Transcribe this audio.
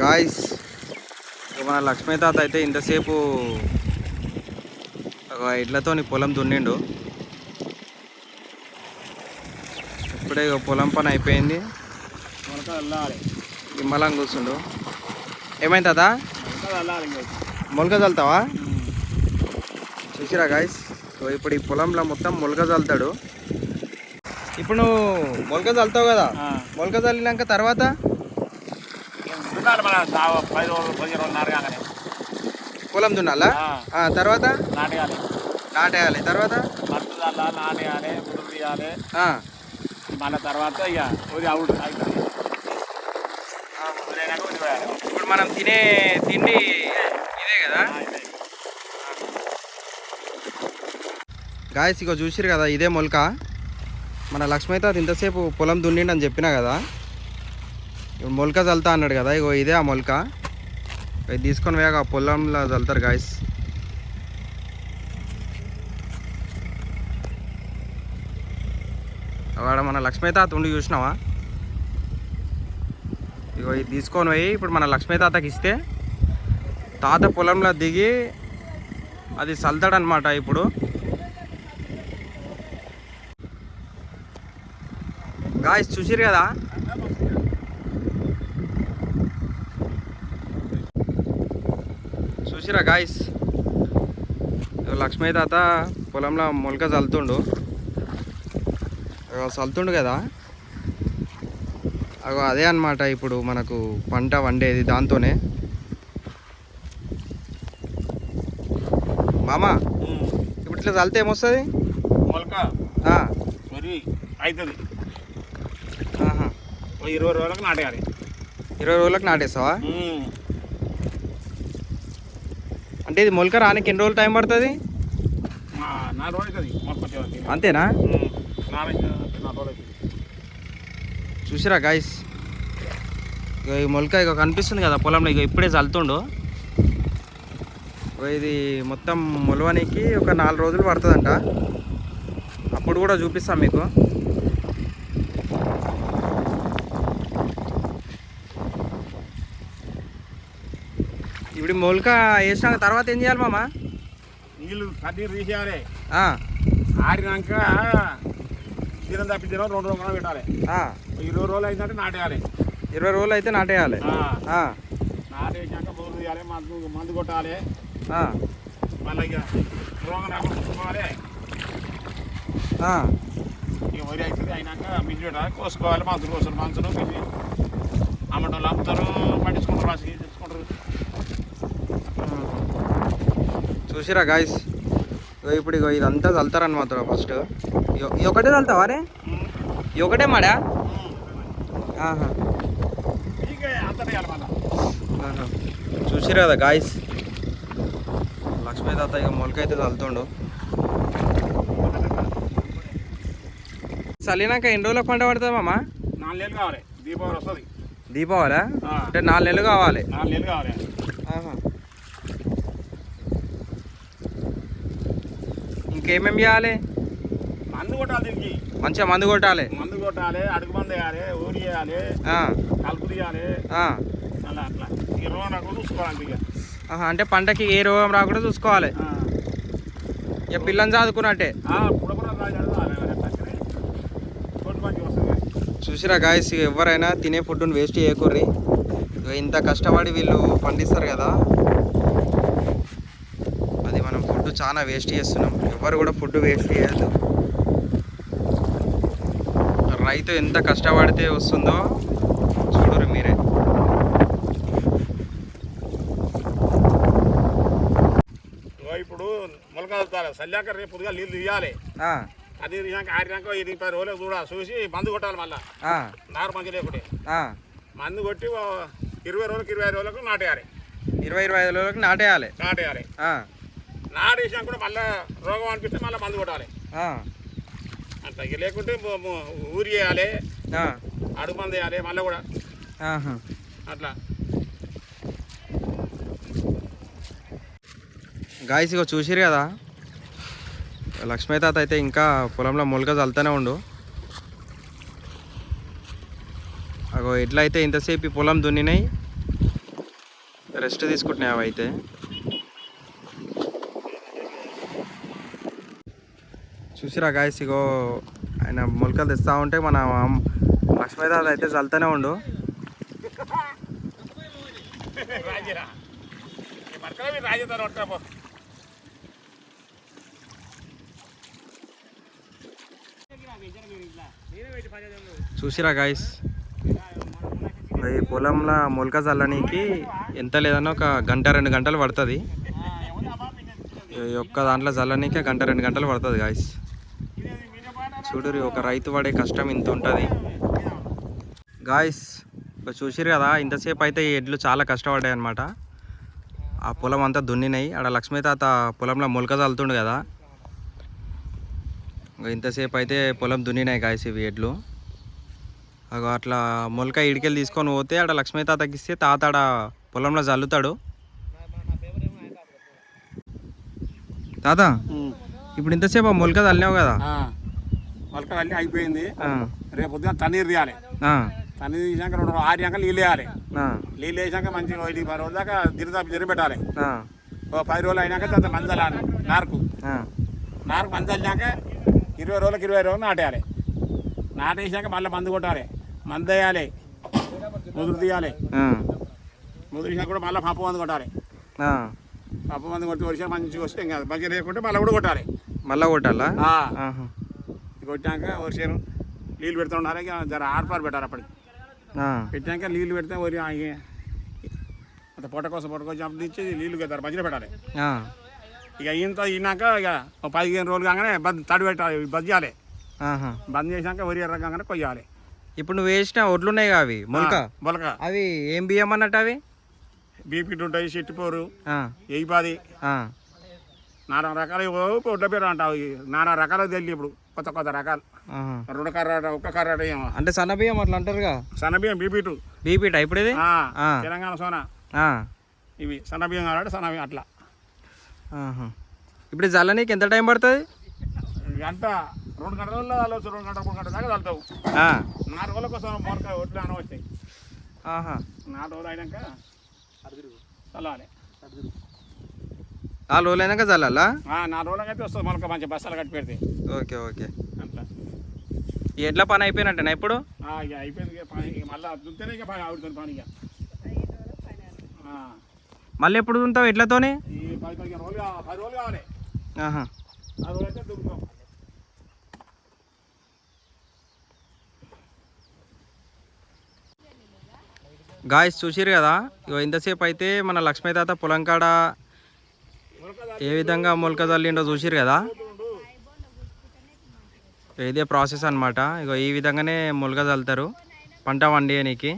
Guys మన లక్ష్మీ తాత అయితే ఇంతసేపు ఒక ఇడ్లతో పొలం దున్నిండు. ఇప్పుడే పొలం పని అయిపోయింది. నిమ్మలం కూర్చుండు. ఏమైంది తాత? మొలక చల్లుతావా? చూసిరా గాయస్ ఇప్పుడు ఈ పొలంలో మొత్తం మొలక చల్లుతాడు. ఇప్పుడు నువ్వు మొలక చల్లుతావు కదా? మొలక చల్లినాక తర్వాత? మన పది రోజులు పది రోజులు నాటగానే పొలం దున్నాలా? తర్వాత? నాటగాలి. నాటేయాలి. తర్వాత? మట్టు చల్లా నాటేయాలి కుదురు తీయాలి. మళ్ళీ తర్వాత ఇక ఉది పోయాలి ఇప్పుడు మనం తినే తిండి ఇదే కదా. గాయస్ ఇక చూసిరు కదా ఇదే మొలక. మన లక్ష్మీ తాత ఇంతసేపు పొలం దున్నిండి అని చెప్పినా కదా? ఇప్పుడు మొలక చల్లుతా అన్నాడు కదా ఇగో ఇదే ఆ మొలక. ఇది తీసుకొని పోయాక ఆ పొలంలో చల్లుతారు గాయస్ అక్కడ మన లక్ష్మీ తాత ఉండి చూసినావా? ఇగో ఇది తీసుకొని పోయి ఇప్పుడు మన లక్ష్మీ తాతకి ఇస్తే తాత పొలంలో దిగి అది చల్తాడనమాట ఇప్పుడు. గాయస్ చూసిరు కదా? చూసిరా గాయస్ లక్ష్మీ తాత పొలంలో మొలక చల్లుతుండు. చల్లుతుండు కదా. అగో అదే అన్నమాట ఇప్పుడు మనకు పంట వండేది దాంతోనే. మామా. ఇప్పుడు ఇట్లా చల్లితే ఏమొస్తుంది? మొలక. మరి అవుతుంది ఇరవై రోజులకు నాటేయాలి. ఇరవై రోజులకు నాటేస్తావా. అంటే ఇది మొలక రానికి ఎన్ని రోజులు టైం పడుతుంది? అంతేనా? చూసిరా గాయస్ ఇక ఈ మొలక ఇక కనిపిస్తుంది కదా పొలంలో ఇక ఇప్పుడే చల్లుతుండు. ఇగో ఇది మొత్తం మొలవనికి ఒక నాలుగు రోజులు పడుతుందంట. అప్పుడు కూడా చూపిస్తాం మీకు. మొలక వేసినాక తర్వాత ఏం చేయాలి మామ? నీళ్ళు కన్నీరు తీసేయాలి. ఆ, ఆడినాక దినం తప్పి దినం రెండు రోజులు పెట్టాలి. ఇరవై రోజులు అయిందంటే నాటేయాలి. ఇరవై రోజులు అయితే నాటేయాలి. నాటేసాక బోర్లు తీయాలి మందు మందు కొట్టాలి. మళ్ళీ రోగం రాకుండా చూసుకోవాలి వరి అవుతుంది అయినాక మిల్లి పెట్టాలి. కోసుకోవాలి మందులు కోస్తారు మంచులు అమ్మటోళ్ళు అమ్ముతారు పట్టించుకుంటారు చూసిరా గాయస్ ఇప్పుడు ఇగో ఇదంతా చల్లుతారనమాట ఫస్ట్ ఇది ఒకటే చల్లుతావా రే? ఇది ఒకటే మాడా? ఆహా. ఇక. చూసిరా కదా గాయస్ లక్ష్మీ తాత ఇక మొలకైతే చల్లుతుండు చల్లినాక ఎన్ని రోజులకు పంట పడుతుంది మామ? నాలుగు నెలలు కావాలి. దీపావళి వస్తుంది. దీపావళి? అంటే నాలుగు నెలలు కావాలి. నాలుగు నెలలు కావాలి ఆహా. ఇంకేమేమి చేయాలి? మందు కొట్టాలి దీనికి. మంచిగా మందు కొట్టాలి. మందు కొట్టాలి అడుగు మందు వేయాలి ఊరి వేయాలి కలుపు తీయాలి. అట్లా. రోగం రాకుండా చూసుకోవాలి ఇక. అంటే పంటకి ఏ రోగం రాకుండా చూసుకోవాలి. ఇక పిల్లని చదువుకున్నట్టే. చూసిరా గాయస్ ఎవరైనా తినే ఫుడ్ని వేస్ట్ చేయకూర్రి. ఇగో ఇంత కష్టపడి వీళ్ళు పండిస్తారు కదా అది మనం ఫుడ్ చాలా వేస్ట్ చేస్తున్నాం. ఎవరు కూడా ఫుడ్ వేస్ట్ చేయొద్దు. రైతు ఎంత కష్టపడితే వస్తుందో చూడరు మీరే. ఇప్పుడు మొలక చల్లుతారు చల్లాక రేపు పొద్దుగా నీళ్ళు తీయాలి. అది తీసాక ఆరినాక ఇది పది రోజులు చూడాలి చూసి మందు కొట్టాలి మళ్ళీ. నారు మంచి లేకుంటే. మందు కొట్టి ఇరవై రోజులకు ఇరవై ఐదు రోజులకు నాటేయాలి. ఇరవై ఇరవై ఐదు రోజులకు నాటేయాలి. నాటేయాలి. ఆ, నాటేసాక కూడా మళ్ళీ రోగం అనిపిస్తే మళ్ళీ మందు కొట్టాలి. ఇక లేకుంటే ఊరి వేయాలి అడుగు మందు వేయాలి మళ్ళీ కూడా. అట్లా. గాయస్ ఇగో చూసిరు కదా? లక్ష్మీ తాత అయితే ఇంకా పొలంలో మొలక చల్లుతూనే ఉండు. అగో ఎట్లయితే ఇంతసేపు పొలం దున్నినాయి రెస్ట్ తీసుకుంటున్నాయి అవి చూసిరా గాయస్ ఇగో ఆయన మొలకలు తెస్తా ఉంటే మన లక్ష్మీదాద అయితే చల్తూనే ఉండు. చూసిరా గాయస్ ఈ పొలంలో మొలక చల్లనీకి ఎంత లేదన్నా ఒక గంట రెండు గంటలు పడుతుంది. ఒక్క దాంట్లో చల్లనీకి గంట రెండు గంటలు పడుతుంది గాయస్ చూడురి ఒక రైతు పడే కష్టం ఇంత ఉంటుంది. గాయస్ ఇప్పుడు చూసిరు కదా ఇంతసేపు అయితే ఈ ఎడ్లు చాలా కష్టపడ్డాయి అనమాట ఆ పొలం అంతా దున్నినాయి. ఆడ లక్ష్మీ తాత పొలంలో మొలక చల్లుతుండు కదా. ఇంతసేపు అయితే పొలం దున్నినాయి గాయస్ ఇవి ఎడ్లు. అట్లా మొలక ఇడికెళ్ళి తీసుకొని పోతే ఆడ లక్ష్మీ తాతకి ఇస్తే తాత ఆడ పొలంలో చల్లుతాడు. తాత ఇప్పుడు ఇంతసేపు ఆ మొలక చల్లినావు కదా. మొలక అల్లి అయిపోయింది. రేపు పొద్దున తన్నీరు తీయాలి. తన్నీరు తీసాక రెండు ఆరు దాకా నీళ్ళు వేయాలి. నీళ్ళు వేసాక మంచిగా ఐదు పది రోజుల దాకా దిరిదాపు జరి పెట్టాలి ఓ పది రోజులు అయినాక తర్వాత మందలాలి నారుకు. నారుకు మందలినాక ఇరవై రోజులకు ఇరవై రోజులు నాటేయాలి. నాటేసాక మళ్ళీ మందు కొట్టాలి. మందు వేయాలి. ముదురు తీయాలి. ఆ, ముదురు తీసాక కూడా మళ్ళీ పప్పు మందు కొట్టాలి. పప్పు మందు కొట్టి వర్షం మంచిగా వస్తే ఇంకా మంచిగా లేకుంటే మళ్ళీ కూడా కొట్టాలి. మళ్ళా కొట్టాలా? కొట్టాక వర్షం నీళ్ళు పెడుతుండాలి ఇక జర ఆర్పారు పెట్టాలి అప్పటికి. పెట్టాక నీళ్ళు పెడితే వరి అంత పొట్ట కోసం పొట్ట కోసం అప్పుడు ఇచ్చి నీళ్ళు కదా మధ్యలో పెట్టాలి. ఇక ఇంత అయినాక ఇక ఒక పదిహేను రోజులు కాగానే బంద్ తడి పెట్టాలి బంద్ చేయాలి. బంద్ చేసాక వరి ఎర్రగానే కొయ్యాలి. ఇప్పుడు నువ్వు వేసిన ఒడ్లు ఉన్నాయి అవి? మొలక? మొలక. అవి ఏం బియ్యం అన్నట్టు అవి? బీపీటీ ఉంటాయి చిట్టిపోరు ఎయిపాది నానా రకాలు ఒడ్ల పేరు అంటావు. నానా రకాలు తెలియదు ఇప్పుడు. కొత్త కొత్త రకాలు. రెండు కర్రాట ఒక్క కర్రాట ఏమో అంటే సన్న బియ్యం అట్లా అంటారుగా? సన్నబియ్యం బీపీటు బీపీట ఇప్పుడు. తెలంగాణ సోనా. ఇవి సన్నబియ్యం కావాలంటే సన్నబియ్యం అట్లా. ఇప్పుడు జల్లనీకి ఎంత టైం పడుతుంది? గంట రెండు గంటలలో అల్లవచ్చు రెండు గంటల మూడు గంటల దాకా చల్లుతావు నాలుగు రోజుల కోసం మొరక ఒడ్లు అన వస్తాయి. ఆహా. నాలుగు రోజులు అయినాక చల్లాలి నాలుగు రోజులు అయినాక చల్లాలా ఆ, నాలుగు రోజులకి అయితే వస్తుంది మొలక మంచి బస్తాలు కట్టి పెడితే. Okay okay. అట్లా ఈ ఎడ్ల పని అయిపోయినట్టేనా ఇప్పుడు? ఆ, అయిపోయింది మళ్ళీ దుంతేనే ఇక పని ఆవిడుతుంది పని ఇక. ఆ, మళ్ళీ ఎప్పుడు ఉంటావు ఎడ్లతోని? ఈ పది పదిహేను రోజులు కావాలి పది రోజులు కావాలి. పది రోజులు అయితే దుంపుతాం గాయస్ చూసిరు కదా? ఇంతసేపు అయితే మన లక్ష్మీ తాత పొలం కాడ ఏ విధంగా మొలక చల్లిండో చూసిరు కదా? ఇదే ప్రాసెస్ అనమాట ఇగో ఈ విధంగానే మొలక చల్లుతారు పంట వండియనికి